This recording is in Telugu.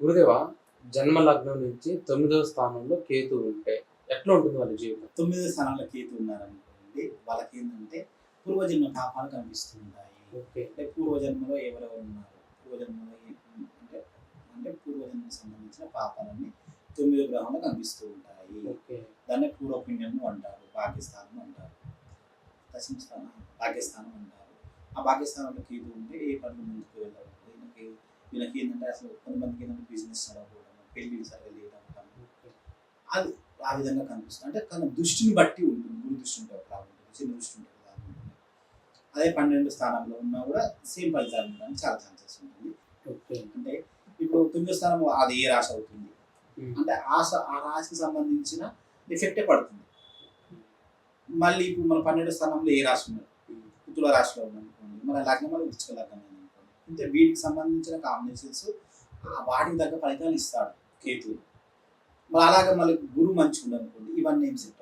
గురుదేవ జన్మ లగ్నం నుంచి తొమ్మిదవ స్థానంలో కేతు ఉంటే ఎట్లా ఉంటుంది వాళ్ళ జీవితం? తొమ్మిదో స్థానంలో కేతు ఉన్నారనుకోండి వాళ్ళకి ఏంటంటే పూర్వజన్మ పాపాలు కనిపిస్తూ ఉంటాయి ఓకే. అంటే పూర్వజన్మలో ఎవరెవరు ఉన్నారు? పూర్వజన్మలో అంటే అంటే పూర్వజన్మకు సంబంధించిన పాపాలన్నీ తొమ్మిది గ్రహంలో కనిపిస్తూ ఉంటాయి. ఓకే. దాన్ని పూర్వపుణ్యం అంటారు భాగ్యస్థానం అంటారు. దశమ స్థానం భాగ్యస్థానం అంటారు. ఆ భాగ్యస్థానంలో కేతు ఉంటే ఏ పనులు ముందుకు వీళ్ళకి ఏంటంటే అసలు కొంతమందికి ఏంటంటే బిజినెస్ చదవడం పెళ్ళి సరిగా ఓకే. అది ఆ విధంగా కనిపిస్తుంది. అంటే తన దృష్టిని బట్టి ఉంటుంది. గురు దృష్టి ఉంటుంది ఉంటుంది చిన్న దృష్టి ఉంటుంది ఉంటుంది. అదే పన్నెండు స్థానంలో ఉన్నా కూడా సేమ్ ఫలితాలు ఉండడానికి చాలా ఛాన్సెస్ ఉంటుంది. అంటే ఇప్పుడు తొమ్మిదో స్థానం అది ఏ రాశి అవుతుంది. అంటే ఆ స- ఆ రాశికి సంబంధించిన ఎఫెక్టే పడుతుంది. మళ్ళీ ఇప్పుడు మన పన్నెండు స్థానంలో ఏ రాశి ఉన్నది ఉమ్. తుల రాశిలో ఉందనుకోండి మన లగ్నం వల్ల వృచ్చిక లగ్నం అనుకోండి అంటే వీటికి సంబంధించిన కాంబినేషన్స్ వాటికి తగ్గ ఫలితాలు ఇస్తాడు కేతువు. మరి అలాగే మళ్ళీ గురువు మంచిగా ఉందనుకోండి ఇవన్నీ ఏం సెట్